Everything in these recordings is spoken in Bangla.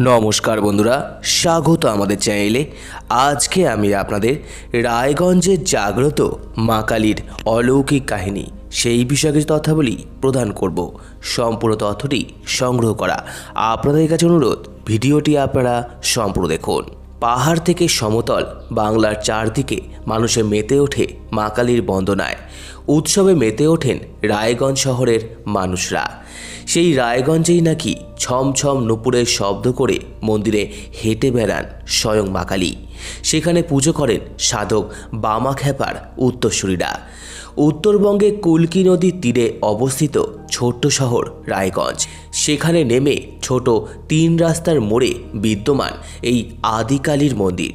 নমস্কার বন্ধুরা, স্বাগত আমাদের চ্যানেলে। আজকে আমি আপনাদের রায়গঞ্জের জাগ্রত মা কালীর অলৌকিক কাহিনী, সেই বিষয়ে কিছু তথ্যাবলী প্রদান করব। সম্পূর্ণ তথ্যটি সংগ্রহ করা। আপনাদের কাছে অনুরোধ, ভিডিওটি আপনারা সম্পূর্ণ দেখুন। পাহাড় থেকে সমতল বাংলার চারদিকে মানুষে মেতে ওঠে মা কালীর বন্দনায়। উৎসবে মেতে ওঠেন রায়গঞ্জ শহরের মানুষরা। সেই রায়গঞ্জেই নাকি ছমছম নুপুরের শব্দ করে মন্দিরে হেঁটে বেড়ান স্বয়ং মা কালী সেখানে পুজো করেন সাধক বামা খ্যাপার উত্তরসূরিরা। উত্তরবঙ্গে কুলকি নদীর তীরে অবস্থিত ছোট্ট শহর রায়গঞ্জ। সেখানে নেমে ছোট তিন রাস্তার মোড়ে বিদ্যমান এই আদিকালীর মন্দির।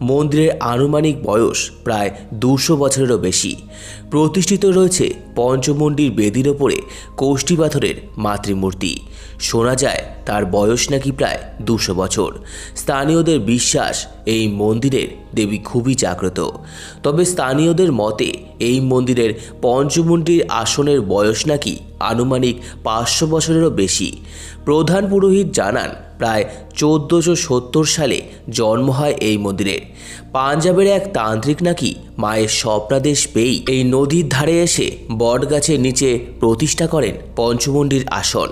মন্দিরের আনুমানিক বয়স প্রায় দুশো বছরেরও বেশি। প্রতিষ্ঠিত রয়েছে। পঞ্চমন্ডির বেদির ওপরে কোষ্ঠী পাথরের মাতৃমূর্তি। শোনা যায়, তার বয়স নাকি প্রায় দুশো বছর। স্থানীয়দের বিশ্বাস, এই মন্দিরের দেবী খুবই জাগ্রত। তবে স্থানীয়দের মতে, এই মন্দিরের পঞ্চমুণ্ডির আসনের বয়স নাকি আনুমানিক পাঁচশো বছরেরও বেশি। প্রধান পুরোহিত জানান, প্রায় চোদ্দোশো সত্তর সালে জন্ম হয় এই মন্দিরের। পাঞ্জাবের এক তান্ত্রিক নাকি মায়ের স্বপ্নাদেশ পেয়েই এই নদীর ধারে এসে বটগাছের নিচে প্রতিষ্ঠা করেন পঞ্চমন্ডির আসন।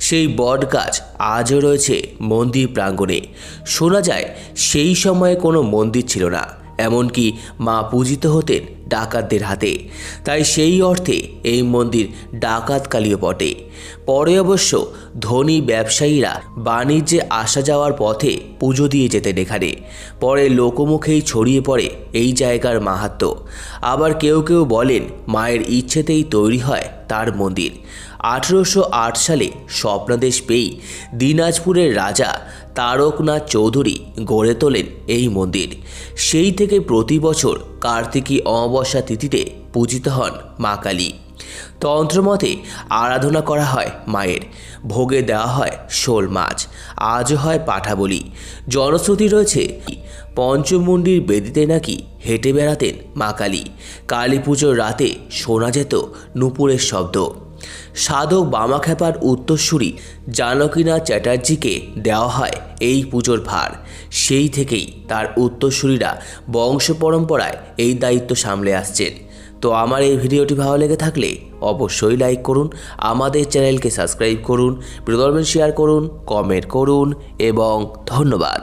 সেই বটগাছ আজও রয়েছে মন্দির প্রাঙ্গণে। শোনা যায়, সেই সময়ে কোনো মন্দির ছিল না। এমনকি মা পূজিত হতেন ডাকাতদের হাতে। তাই সেই অর্থে এই মন্দির ডাকাতকালীয় বটে। পরে অবশ্য ধনী ব্যবসায়ীরা বাণিজ্যে আসা যাওয়ার পথে পুজো দিয়ে যেতেন এখানে। পরে লোকমুখেই ছড়িয়ে পড়ে এই জায়গার মাহাত্ম। আবার কেউ কেউ বলেন, মায়ের ইচ্ছেতেই তৈরি হয় তার মন্দির। আঠেরোশো আট সালে স্বপ্নাদেশ পেয়েই দিনাজপুরের রাজা তারকনাথ চৌধুরী গড়ে তোলেন এই মন্দির। সেই থেকে প্রতি বছর কার্তিকী অমাবস্যা তিথিতে পূজিত হন মা কালী। তন্ত্রমতে আরাধনা করা হয় মায়ের। ভোগে দেওয়া হয় শোল মাছ। আজও হয় পাঠা বলি জনশ্রুতি রয়েছে, পঞ্চমুণ্ডির বেদিতে নাকি হেঁটে বেড়াতেন মা কালী। কালী পুজোর রাতে শোনা যেত নুপুরের শব্দ। সাধক বামাখ্যাপার উত্তরসূরি জানকীনাথ চ্যাটার্জিকে দেওয়া হয় এই পুজোর ভার। সেই থেকেই তার উত্তরসূরিরা বংশ পরম্পরায় এই দায়িত্ব সামলে আসছেন। তো আমার এই ভিডিওটি ভালো লেগে থাকলে অবশ্যই লাইক করুন, আমাদের চ্যানেলকে সাবস্ক্রাইব করুন প্রদর্শন শেয়ার করুন কমেন্ট করুন এবং ধন্যবাদ।